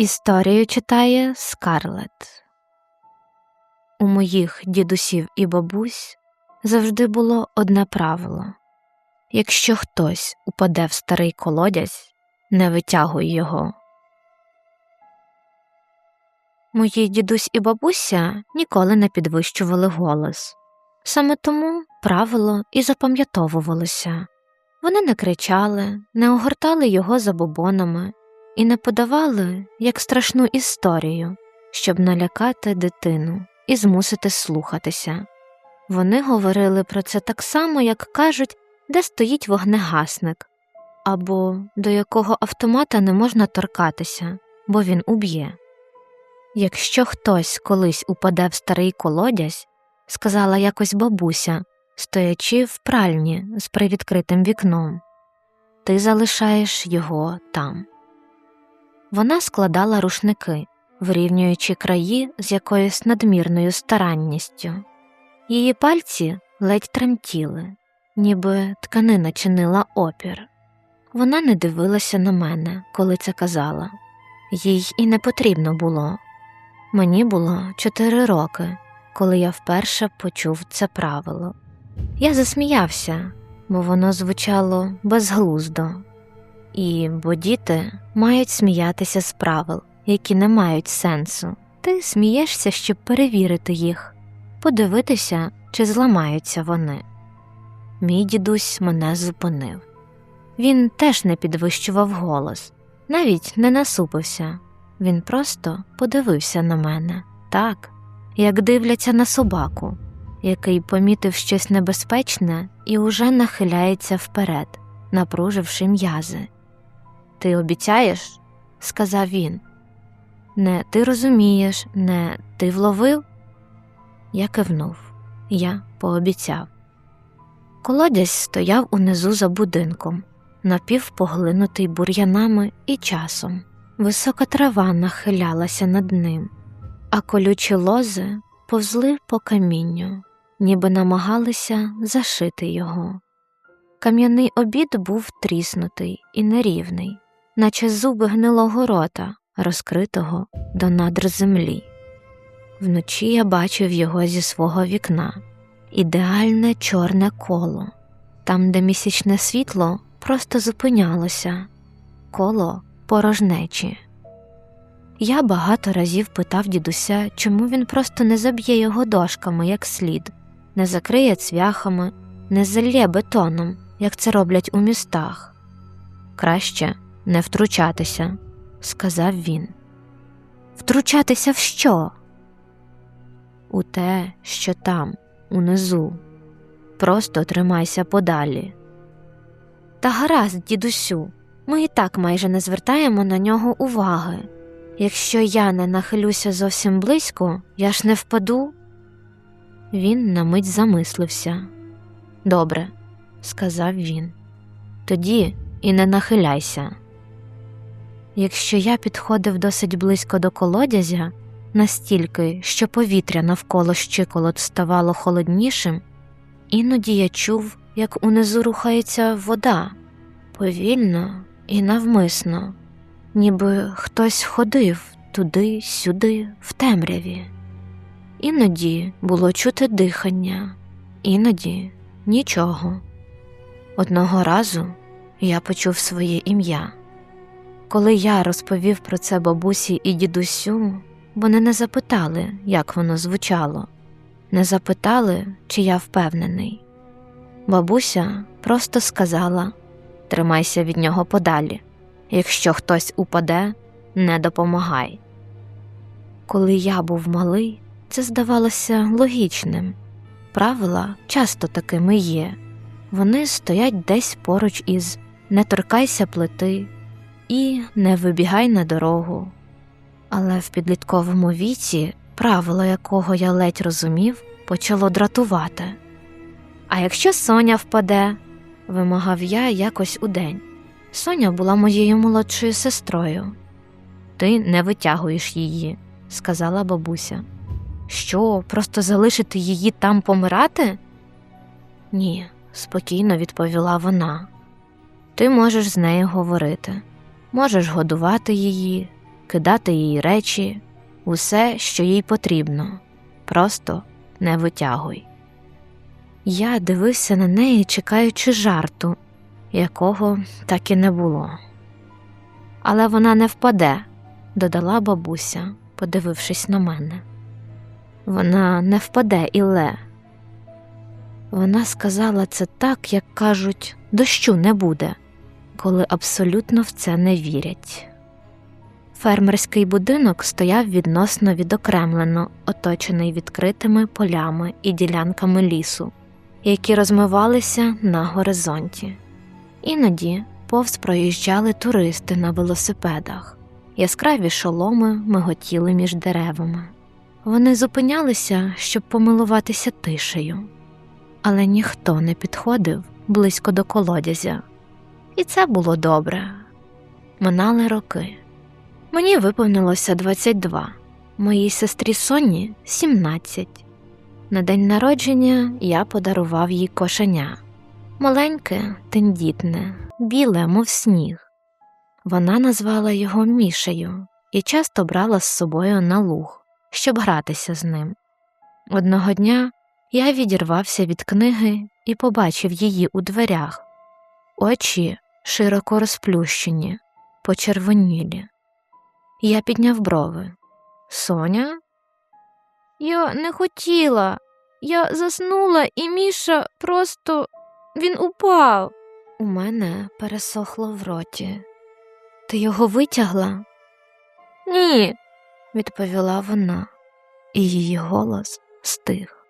Історію читає Скарлет. У моїх дідусів і бабусь завжди було одне правило якщо хтось упаде в старий колодязь, не витягуй його. Мої дідусь і бабуся ніколи не підвищували голос. Саме тому правило і запам'ятовувалося. Вони не кричали, не огортали його забобонами і не подавали як страшну історію, щоб налякати дитину і змусити слухатися. Вони говорили про це так само, як кажуть, де стоїть вогнегасник, або до якого автомата не можна торкатися, бо він уб'є. Якщо хтось колись упаде в старий колодязь, сказала якось бабуся, стоячи в пральні з привідкритим вікном, ти залишаєш його там. Вона складала рушники, вирівнюючи краї з якоюсь надмірною старанністю. Її пальці ледь тремтіли, ніби тканина чинила опір. Вона не дивилася на мене, коли це казала, їй і не потрібно було. Мені було чотири роки, коли я вперше почув це правило. Я засміявся, бо воно звучало безглуздо. І бо діти мають сміятися з правил, які не мають сенсу. Ти смієшся, щоб перевірити їх, подивитися, чи зламаються вони. Мій дідусь мене зупинив. Він теж не підвищував голос, навіть не насупився. Він просто подивився на мене так, як дивляться на собаку, який помітив щось небезпечне і уже нахиляється вперед, напруживши м'язи. Ти обіцяєш? сказав він. Не ти розумієш, не ти вловив? Я кивнув, я пообіцяв. Колодязь стояв унизу за будинком, напівпоглинутий бур'янами і часом. Висока трава нахилялася над ним, а колючі лози повзли по камінню, ніби намагалися зашити його. Кам'яний обід був тріснутий і нерівний, наче зуби гнилого рота, розкритого до надр землі. Вночі я бачив його зі свого вікна ідеальне чорне коло, там, де місячне світло просто зупинялося, коло порожнечі. Я багато разів питав дідуся, чому він просто не заб'є його дошками як слід, не закриє цвяхами, не залє бетоном, як це роблять у містах. Краще не втручатися, сказав він. Втручатися в що? У те, що там, унизу. Просто тримайся подалі. Та гаразд, дідусю, ми і так майже не звертаємо на нього уваги. Якщо я не нахилюся зовсім близько, я ж не впаду. Він на мить замислився. Добре, сказав він. Тоді і не нахиляйся. Якщо я підходив досить близько до колодязя, настільки, що повітря навколо щиколот ставало холоднішим, іноді я чув, як унизу рухається вода повільно і навмисно, ніби хтось ходив туди-сюди в темряві. Іноді було чути дихання, іноді нічого. Одного разу я почув своє ім'я. Коли я розповів про це бабусі і дідусю, вони не запитали, як воно звучало, не запитали, чи я впевнений. Бабуся просто сказала тримайся від нього подалі. Якщо хтось упаде, не допомагай. Коли я був малий, це здавалося логічним. Правила часто такими є вони стоять десь поруч із не торкайся плити, і не вибігай на дорогу. Але в підлітковому віці, правило якого я ледь розумів, почало дратувати. А якщо Соня впаде, вимагав я якось удень. Соня була моєю молодшою сестрою. Ти не витягуєш її, сказала бабуся. Що, просто залишити її там помирати? Ні, спокійно відповіла вона. Ти можеш з нею говорити, можеш годувати її, кидати їй речі, усе, що їй потрібно. Просто не витягуй. Я дивився на неї, чекаючи жарту, якого так і не було. Але вона не впаде, додала бабуся, подивившись на мене. Вона не впаде, Іле. Вона сказала це так, як кажуть, дощу не буде, коли абсолютно в це не вірять. Фермерський будинок стояв відносно відокремлено, оточений відкритими полями і ділянками лісу, які розмивалися на горизонті. Іноді повз проїжджали туристи на велосипедах, яскраві шоломи миготіли між деревами. Вони зупинялися, щоб помилуватися тишею, але ніхто не підходив близько до колодязя, і це було добре. Минали роки. Мені виповнилося 22, моїй сестрі Соні 17. На день народження я подарував їй кошеня маленьке, тендітне, біле, мов сніг. Вона назвала його Мішею і часто брала з собою на луг, щоб гратися з ним. Одного дня я відірвався від книги і побачив її у дверях, очі широко розплющені, почервонілі. Я підняв брови. Соня? Я не хотіла. Я заснула, і Міша просто він упав. У мене пересохло в роті. Ти його витягла? Ні, відповіла вона, і її голос стих.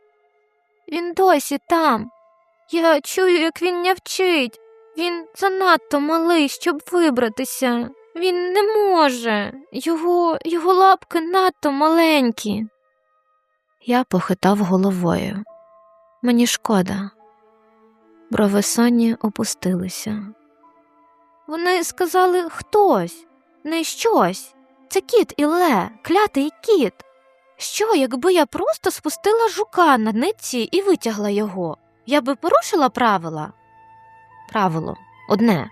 Він досі там. Я чую, як він нявчить. Він занадто малий, щоб вибратися. Він не може. Його, його лапки надто маленькі. Я похитав головою. Мені шкода. Брови Соні опустилися. Вони сказали хтось, не щось. Це кіт Іле, клятий кіт. Що, якби я просто спустила жука на нитці і витягла його? Я би порушила правила? Правило одне.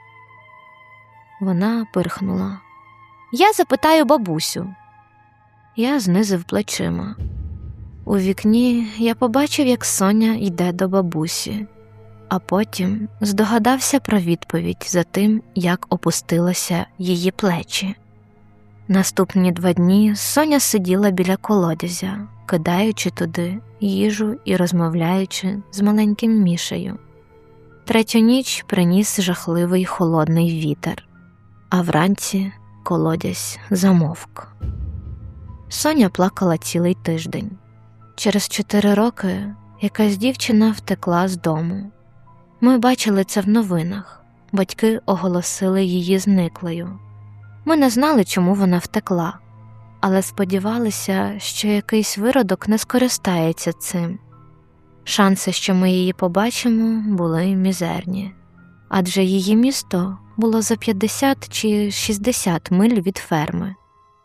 Вона пирхнула. Я запитаю бабусю. Я знизив плечима. У вікні я побачив, як Соня йде до бабусі, а потім здогадався про відповідь за тим, як опустилися її плечі. Наступні два дні Соня сиділа біля колодязя, кидаючи туди їжу і розмовляючи з маленьким мішею. Третю ніч приніс жахливий холодний вітер, а вранці колодязь замовк. Соня плакала цілий тиждень. Через чотири роки якась дівчина втекла з дому. Ми бачили це в новинах, батьки оголосили її зниклою. Ми не знали, чому вона втекла, але сподівалися, що якийсь виродок не скористається цим. Шанси, що ми її побачимо, були мізерні, адже її місто було за 50 чи 60 миль від ферми,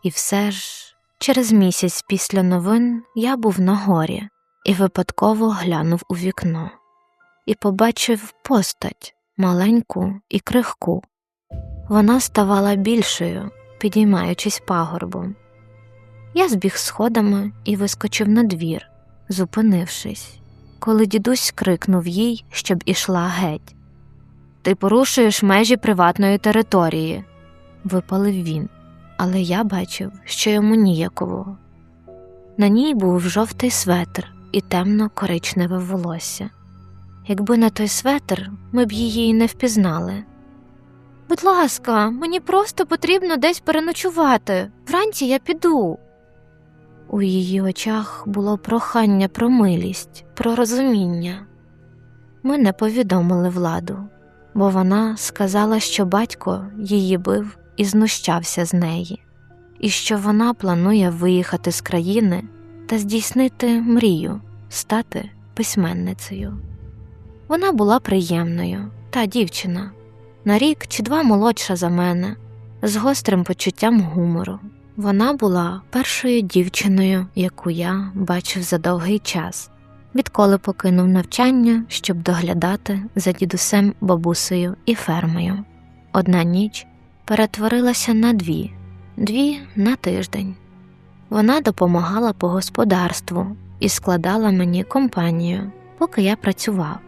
і все ж, через місяць після новин я був на горі і випадково глянув у вікно і побачив постать маленьку і крихку. Вона ставала більшою, підіймаючись пагорбом. Я збіг сходами і вискочив на двір, зупинившись, коли дідусь крикнув їй, щоб ішла геть. Ти порушуєш межі приватної території, випалив він, але я бачив, що йому ніяково. На ній був жовтий светр і темно коричневе волосся. Якби на той светр, ми б її не впізнали. Будь ласка, мені просто потрібно десь переночувати. Вранці я піду. У її очах було прохання про милість, про розуміння. Ми не повідомили владу, бо вона сказала, що батько її бив і знущався з неї, і що вона планує виїхати з країни та здійснити мрію стати письменницею. Вона була приємною, та дівчина, на рік чи два молодша за мене, з гострим почуттям гумору. Вона була першою дівчиною, яку я бачив за довгий час, відколи покинув навчання, щоб доглядати за дідусем, бабусею і фермою. Одна ніч перетворилася на дві, дві на тиждень. Вона допомагала по господарству і складала мені компанію, поки я працював.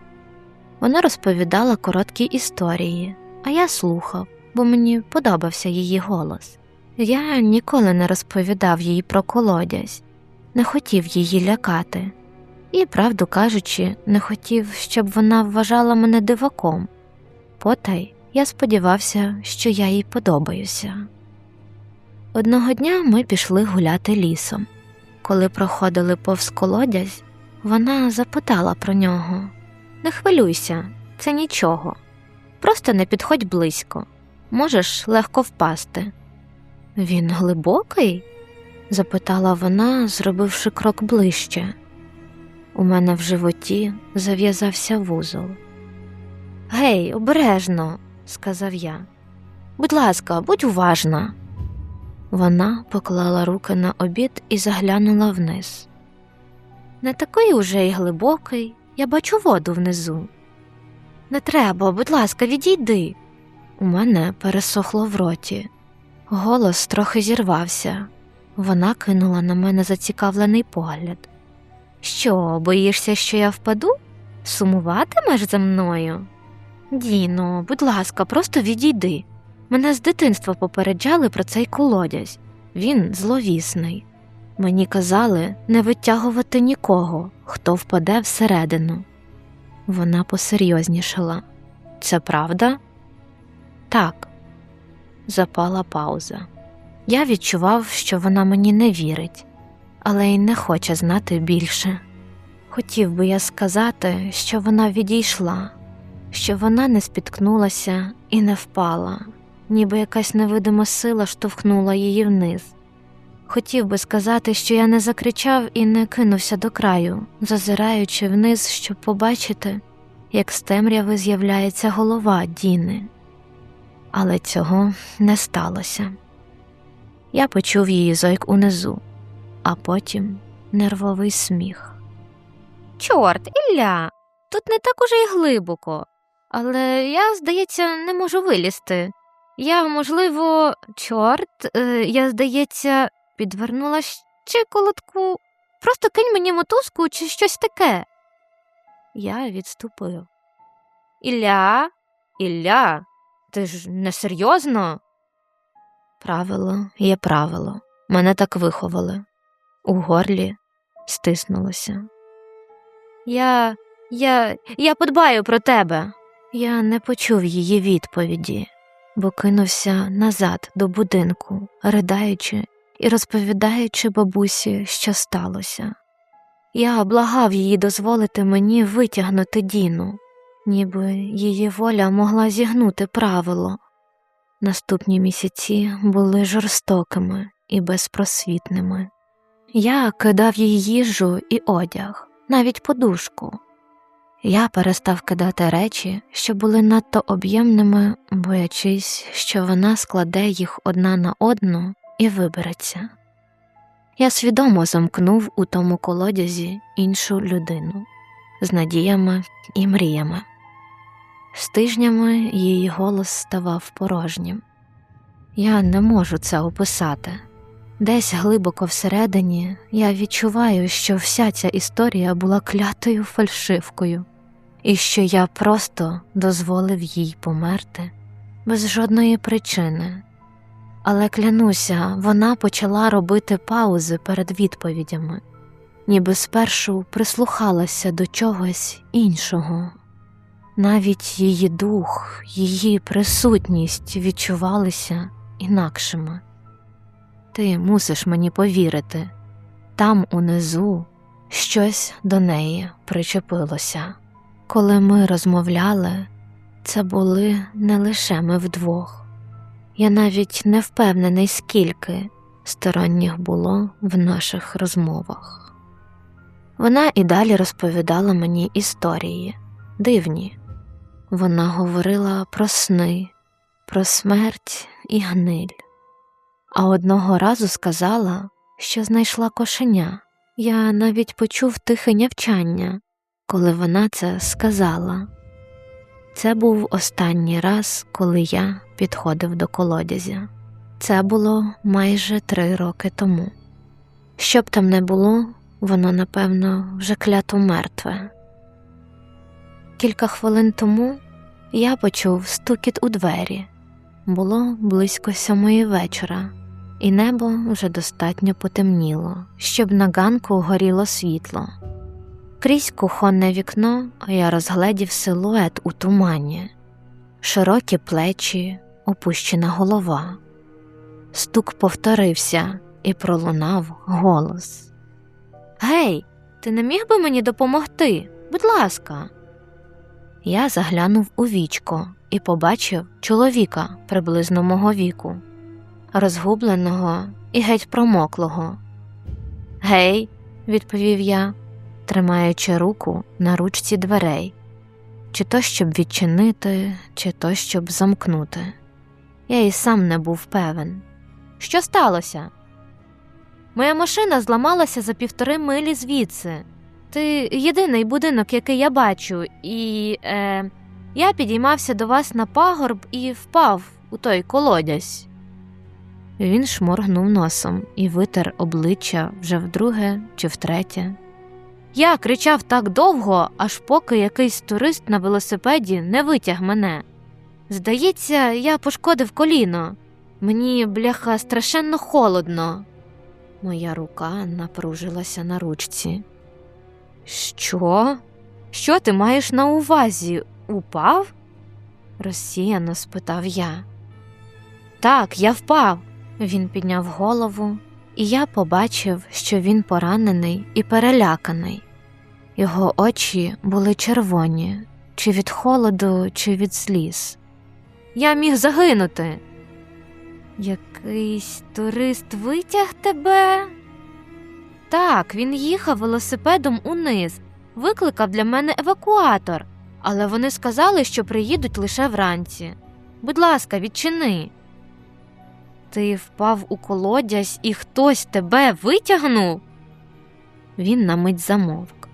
Вона розповідала короткі історії, а я слухав, бо мені подобався її голос. Я ніколи не розповідав їй про колодязь, не хотів її лякати, і, правду кажучи, не хотів, щоб вона вважала мене диваком. Потай я сподівався, що я їй подобаюся. Одного дня ми пішли гуляти лісом. Коли проходили повз колодязь, вона запитала про нього Не хвилюйся, це нічого. Просто не підходь близько, можеш легко впасти. Він глибокий? запитала вона, зробивши крок ближче. У мене в животі зав'язався вузол. Гей, обережно, сказав я. Будь ласка, будь уважна. Вона поклала руки на обід і заглянула вниз. Не такий уже й глибокий, я бачу воду внизу. Не треба, будь ласка, відійди. У мене пересохло в роті. Голос трохи зірвався. Вона кинула на мене зацікавлений погляд. Що, боїшся, що я впаду? Сумуватимеш за мною? Діно, будь ласка, просто відійди. Мене з дитинства попереджали про цей колодязь. Він зловісний. Мені казали не витягувати нікого, хто впаде всередину. Вона посерйознішала. Це правда? Так. Запала пауза. Я відчував, що вона мені не вірить, але й не хоче знати більше. Хотів би я сказати, що вона відійшла, що вона не спіткнулася і не впала, ніби якась невидима сила штовхнула її вниз. Хотів би сказати, що я не закричав і не кинувся до краю, зазираючи вниз, щоб побачити, як з темряви з'являється голова Діни. Але цього не сталося. Я почув її зойк унизу, а потім нервовий сміх. Чорт, Ілля, тут не так уже й глибоко, але я, здається, не можу вилізти. Я, можливо, чорт, е, я, здається, підвернула ще колодку. Просто кинь мені мотузку чи щось таке. Я відступив. Ілля, Ілля, ти ж несерйозно? Правило є правило. Мене так виховали. У горлі стиснулося. Я, я, я подбаю про тебе. Я не почув її відповіді, бо кинувся назад до будинку, riдаючи і розповідаючи бабусі, що сталося. Я благав її дозволити мені витягнути Діну, ніби її воля могла зігнути правило. Наступні місяці були жорстокими і безпросвітними. Я кидав їй їжу і одяг, навіть подушку. Я перестав кидати речі, що були надто об'ємними, боячись, що вона складе їх одна на одну і вибереться. Я свідомо замкнув у тому колодязі іншу людину з надіями і мріями. З тижнями її голос ставав порожнім. Я не можу це описати. Десь глибоко всередині я відчуваю, що вся ця історія була клятою фальшивкою, і що я просто дозволив їй померти без жодної причини. Але клянуся, вона почала робити паузи перед відповідями, ніби спершу прислухалася до чогось іншого. Навіть її дух, її присутність відчувалися інакшими. Ти мусиш мені повірити там унизу щось до неї причепилося. Коли ми розмовляли, це були не лише ми вдвох. Я навіть не впевнений, скільки сторонніх було в наших розмовах. Вона і далі розповідала мені історії дивні. Вона говорила про сни, про смерть і гниль. А одного разу сказала, що знайшла кошеня. Я навіть почув тихе нявчання, коли вона це сказала. Це був останній раз, коли я підходив до колодязя. Це було майже три роки тому. Що б там не було, воно, напевно, вже клято мертве. Кілька хвилин тому я почув стукіт у двері. Було близько сьомої вечора, і небо вже достатньо потемніло, щоб на ганку горіло світло. Крізь кухонне вікно я розгледів силует у тумані, широкі плечі, опущена голова. Стук повторився і пролунав голос. Гей, ти не міг би мені допомогти? Будь ласка. Я заглянув у вічко і побачив чоловіка приблизно мого віку, розгубленого і геть промоклого. Гей, відповів я, тримаючи руку на ручці дверей, чи то щоб відчинити, чи то щоб замкнути. Я і сам не був певен. Що сталося? Моя машина зламалася за півтори милі звідси. Ти єдиний будинок, який я бачу, і е, я підіймався до вас на пагорб і впав у той колодязь. Він шморгнув носом і витер обличчя вже вдруге чи втретє. Я кричав так довго, аж поки якийсь турист на велосипеді не витяг мене. Здається, я пошкодив коліно. Мені, бляха, страшенно холодно. Моя рука напружилася на ручці. Що? Що ти маєш на увазі? Упав? розсіяно спитав я. Так, я впав. Він підняв голову, і я побачив, що він поранений і переляканий. Його очі були червоні, чи від холоду, чи від сліз. Я міг загинути. Якийсь турист витяг тебе? Так, він їхав велосипедом униз, викликав для мене евакуатор, але вони сказали, що приїдуть лише вранці. Будь ласка, відчини. Ти впав у колодязь і хтось тебе витягнув? Він на мить замовк.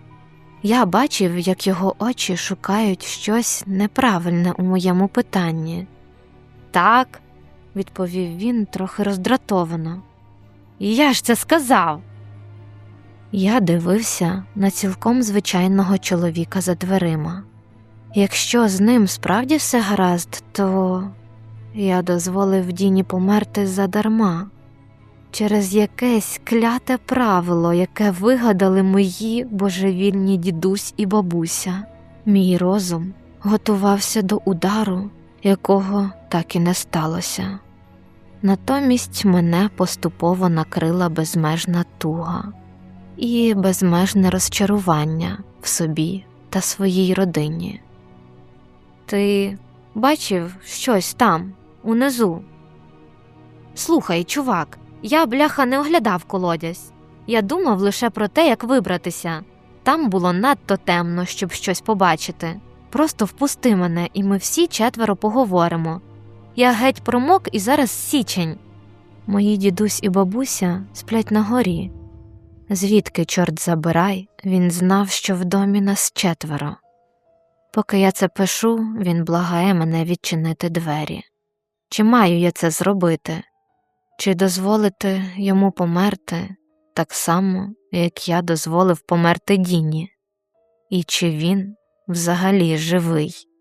Я бачив, як його очі шукають щось неправильне у моєму питанні. Так, відповів він трохи роздратовано. Я ж це сказав. Я дивився на цілком звичайного чоловіка за дверима. Якщо з ним справді все гаразд, то я дозволив Діні померти задарма через якесь кляте правило, яке вигадали мої божевільні дідусь і бабуся. Мій розум готувався до удару, якого так і не сталося. Натомість мене поступово накрила безмежна туга і безмежне розчарування в собі та своїй родині. Ти бачив щось там, унизу? Слухай, чувак, я, бляха, не оглядав колодязь. Я думав лише про те, як вибратися. Там було надто темно, щоб щось побачити. Просто впусти мене, і ми всі четверо поговоримо. Я геть промок і зараз січень. Мої дідусь і бабуся сплять на горі. Звідки, чорт забирай, він знав, що в домі нас четверо. Поки я це пишу, він благає мене відчинити двері. Чи маю я це зробити? Чи дозволити йому померти так само, як я дозволив померти Діні? І чи він взагалі живий?